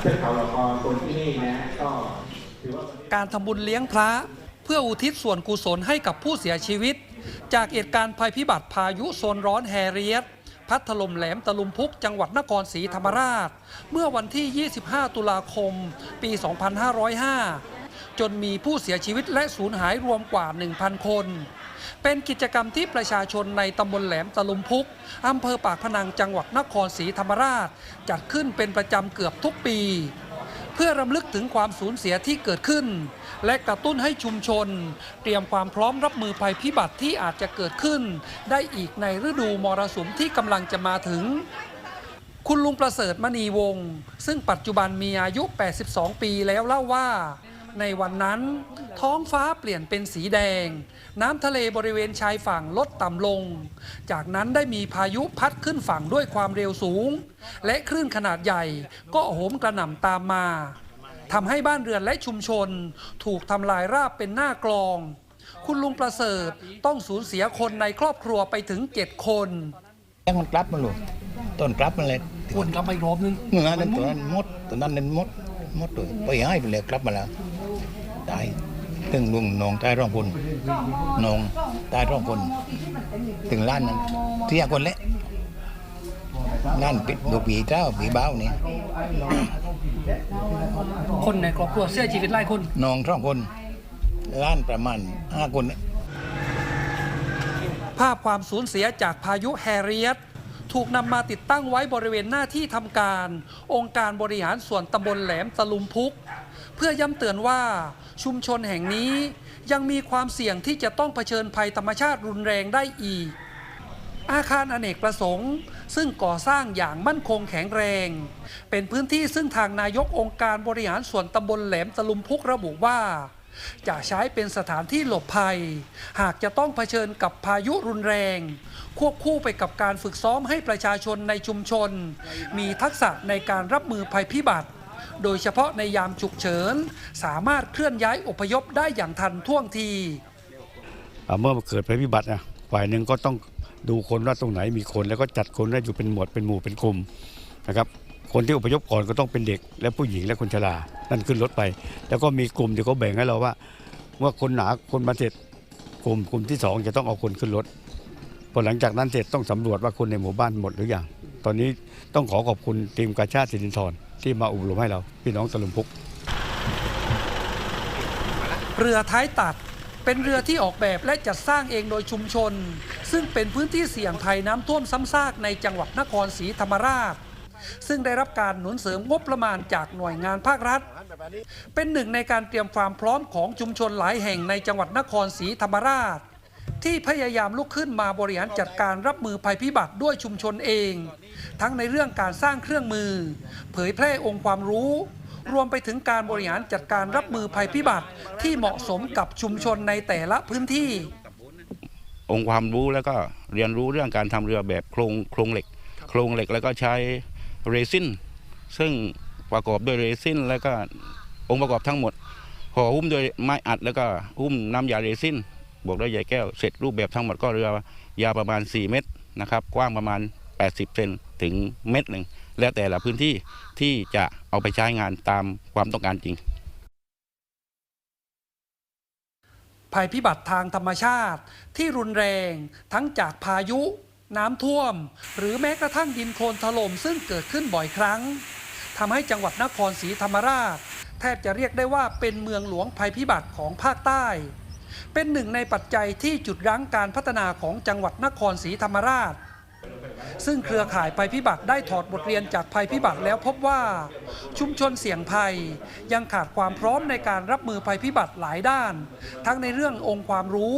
เทือกเขาละครคนที่นี่นะก็ถือว่า การทำบุญเลี้ยงพระเพื่ออุทิศส่วนกุศลให้กับผู้เสียชีวิต จากเหตุการณ์ภัยพิบัติพายุโซนร้อนแฮเรียตพัดถล่มแหลมตะลุมพุกจังหวัดนครศรีธรรมราช เมื่อวันที่ 25 ตุลาคม ปี 2505 จนมีผู้เสียชีวิตและสูญหายรวมกว่า 1,000 คน เป็นกิจกรรมที่ประชาชนในตำบลแหลมตะลุมพุกอำเภอปากพนังจังหวัดนครศรีธรรมราช จัดขึ้นเป็นประจำเกือบทุกปี เพื่อรำลึกถึงความสูญเสียที่เกิดขึ้น และกระตุ้นให้ชุมชน เตรียมความพร้อมรับมือภัยพิบัติที่อาจจะเกิดขึ้น ได้อีกในฤดูมรสุมที่กำลังจะมาถึงคุณลุงประเสริฐมณีวงศ์ซึ่งปัจจุบันมีอายุ 82 ปีแล้วเล่าว่า ในวันนั้น ท้องฟ้าเปลี่ยนเป็นสีแดง น้ำทะเลบริเวณชายฝั่งลดต่ำลง จากนั้นได้มีพายุพัดขึ้นฝั่งด้วยความเร็วสูง และคลื่นขนาดใหญ่ก็โหมกระหน่ำตามมาทำให้บ้านเรือนและชุมชน ถูกทำลายราบเป็นหน้ากลอง คุณลุงประเสริฐต้องสูญเสียคนในครอบครัวไปถึง7คนยังมันกลับมาลูกต้นกลับมาเลยวนกลับมาอีกรอบนึงเมื่อนั้นตัวนั้นหมดตัวนั้นนั้นหมดหมดเลยไปให้ไปเลยกลับมาแล้ว ตายถึงลุงนองตายร่องคนนองตายร่องคนถึงล้านนั้นเสียคนเละล้านปิดดูปีเจ้าปีบ้าวนี่คนในครอบครัวเสียชีวิตหลายคนนองร่องคนล้านประมาณห้าคนเนี่ยภาพความสูญเสียจากพายุแฮเรียต ถูกนำมาติดตั้งไว้บริเวณหน้าที่ทำการ องค์การบริหารส่วนตำบลแหลมตะลุมพุก เพื่อย้ำเตือนว่าชุมชนแห่งนี้ยังมีความเสี่ยงที่จะต้องเผชิญภัยธรรมชาติรุนแรงได้อีก อาคารอเนกประสงค์ ซึ่งก่อสร้างอย่างมั่นคงแข็งแรง เป็นพื้นที่ซึ่งทางนายกองค์การบริหารส่วนตำบลแหลมตะลุมพุกระบุว่า จะใช้เป็นสถานที่หลบภัย หากจะต้องเผชิญกับพายุรุนแรง ควบคู่ไปกับการฝึกซ้อมให้ประชาชนในชุมชน มีทักษะในการรับมือภัยพิบัติ โดยเฉพาะในยามฉุกเฉิน สามารถเคลื่อนย้ายอพยพได้อย่างทันท่วงที เมื่อเกิดภัยพิบัตินะฝ่ายหนึ่งก็ต้องดูคนว่าตรงไหนมีคนแล้วก็จัดคนให้อยู่เป็นหมวดเป็นหมู่เป็นกลุ่มนะครับ คนที่อพยพก่อนก็ต้องเป็นเด็ก และผู้หญิงและคนชรา นั่นขึ้นรถไป แล้วก็มีกลุ่มที่เขาแบ่งให้เราว่าเมื่อคนหนาคนมาเสร็จกลุ่มกลุ่มที่สองจะต้องเอาคนขึ้นรถพอหลังจากนั้นเสร็จต้องสำรวจว่าคนในหมู่บ้านหมดหรือยังตอนนี้ต้องขอขอบคุณทีมกาชาติสิรินทรที่มาอบรมให้เราพี่น้องตะลุมพุกเรือท้ายตัดเป็นเรือที่ออกแบบและจัดสร้างเองโดยชุมชน ซึ่งเป็นพื้นที่เสี่ยงภัยน้ำท่วมซ้ำซากในจังหวัดนครศรีธรรมราช ซึ่งได้รับการหนุนเสริมงบประมาณจากหน่วยงานภาครัฐ เป็นหนึ่งในการเตรียมความพร้อมของชุมชนหลายแห่งในจังหวัดนครศรีธรรมราช ที่พยายามลุกขึ้นมาบริหารจัดการรับมือภัยพิบัติด้วยชุมชนเอง ทั้งในเรื่องการสร้างเครื่องมือ เผยแพร่องค์ความรู้รวมไปถึงการบริหารจัดการรับมือภัยพิบัติที่เหมาะสมกับชุมชนในแต่ละพื้นที่ องค์ความรู้แล้วก็เรียนรู้เรื่องการทำเรือแบบโครงโครงเหล็ก โครงเหล็กแล้วก็ใช้ เรซินซึ่งประกอบด้วยเรซินแล้วก็องค์ประกอบทั้งหมดห่อหุ้มด้วยไม้อัดแล้วก็หุ้มน้ำยาเรซินบวกด้วยใยแก้วเสร็จรูปแบบทั้งหมดก็เรือยาวประมาณ 4 เมตรนะครับ กว้างประมาณ 80เซนถึงเมตรหนึ่งแล้วแต่ละพื้นที่ที่จะเอาไปใช้งานตามความต้องการจริง ภัยพิบัติทางธรรมชาติที่รุนแรงทั้งจากพายุ น้ำท่วม หรือแม้กระทั่งดินโคลนถล่มซึ่งเกิดขึ้นบ่อยครั้งทำให้จังหวัดนครศรีธรรมราช แทบจะเรียกได้ว่าเป็นเมืองหลวงภัยพิบัติของภาคใต้ เป็นหนึ่งในปัจจัยที่จุดรั้งการพัฒนาของจังหวัดนครศรีธรรมราช ซึ่งเครือข่ายภัยพิบัติได้ถอดบทเรียนจากภัยพิบัติแล้วพบว่า ชุมชนเสี่ยงภัย ยังขาดความพร้อมในการรับมือภัยพิบัติหลายด้าน ทั้งในเรื่ององค์ความรู้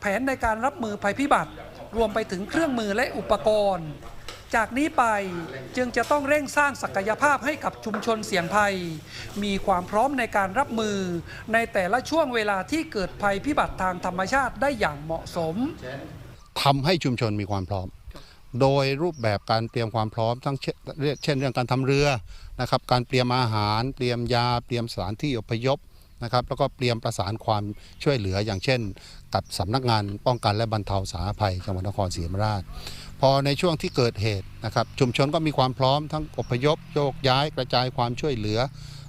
แผนในการรับมือภัยพิบัติ รวมไปถึงเครื่องมือและอุปกรณ์ จากนี้ไปจึงจะต้องเร่งสร้างศักยภาพให้กับชุมชนเสี่ยงภัย มีความพร้อมในการรับมือ ในแต่ละช่วงเวลาที่เกิดภัยพิบัติทางธรรมชาติได้อย่างเหมาะสมทำให้ชุมชนมีความพร้อม โดยรูปแบบการเตรียมความพร้อมทั้งเช่นเรื่องการทำเรือนะครับ การเตรียมอาหาร เตรียมยา เตรียมสถานที่อพยพ นะครับแล้วก็เตรียมประสานความช่วยเหลืออย่างเช่น กับสำนักงานป้องกันและบรรเทาสาธารณภัยจังหวัดนครศรีธรรมราช พอในช่วงที่เกิดเหตุนะครับชุมชนก็มีความพร้อมทั้งอพยพโยกย้ายกระจายความช่วยเหลือ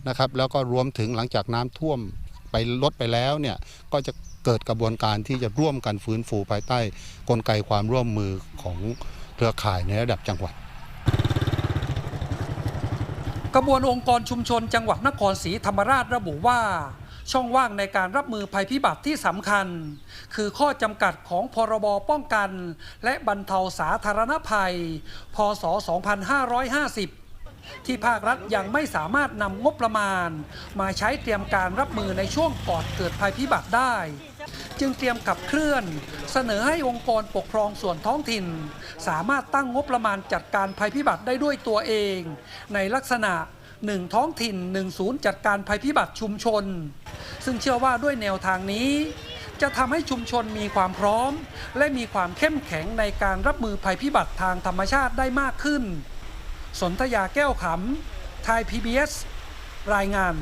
นะครับแล้วก็รวมถึงหลังจากน้ำท่วมไปลดไปแล้วเนี่ยก็จะเกิดกระบวนการที่จะร่วมกันฟื้นฟูภายใต้กลไกความร่วมมือของเครือข่ายในระดับจังหวัด กระบวนองค์กรชุมชนจังหวัดนครศรีธรรมราชระบุว่า ช่องว่างในการรับมือภัยพิบัติที่สำคัญ คือข้อจำกัดของพรบป้องกัน และบรรเทาสาธารณภัย พศ 2550 ที่ภาครัฐยังไม่สามารถนำงบประมาณ มาใช้เตรียมการรับมือในช่วงก่อนเกิดภัยพิบัติได้ จึงเตรียมขับเคลื่อน เสนอให้องค์กรปกครองส่วนท้องถิ่น สามารถตั้งงบประมาณจัดการภัยพิบัติได้ด้วยตัวเอง ในลักษณะ หนึ่งท้องถิ่นหนึ่งศูนย์จัดการภัยพิบัติชุมชน ซึ่งเชื่อว่าด้วยแนวทางนี้ จะทำให้ชุมชนมีความพร้อม และมีความเข้มแข็งในการรับมือภัยพิบัติทางธรรมชาติได้มากขึ้น สนธยาแก้วขำไทย PBS รายงาน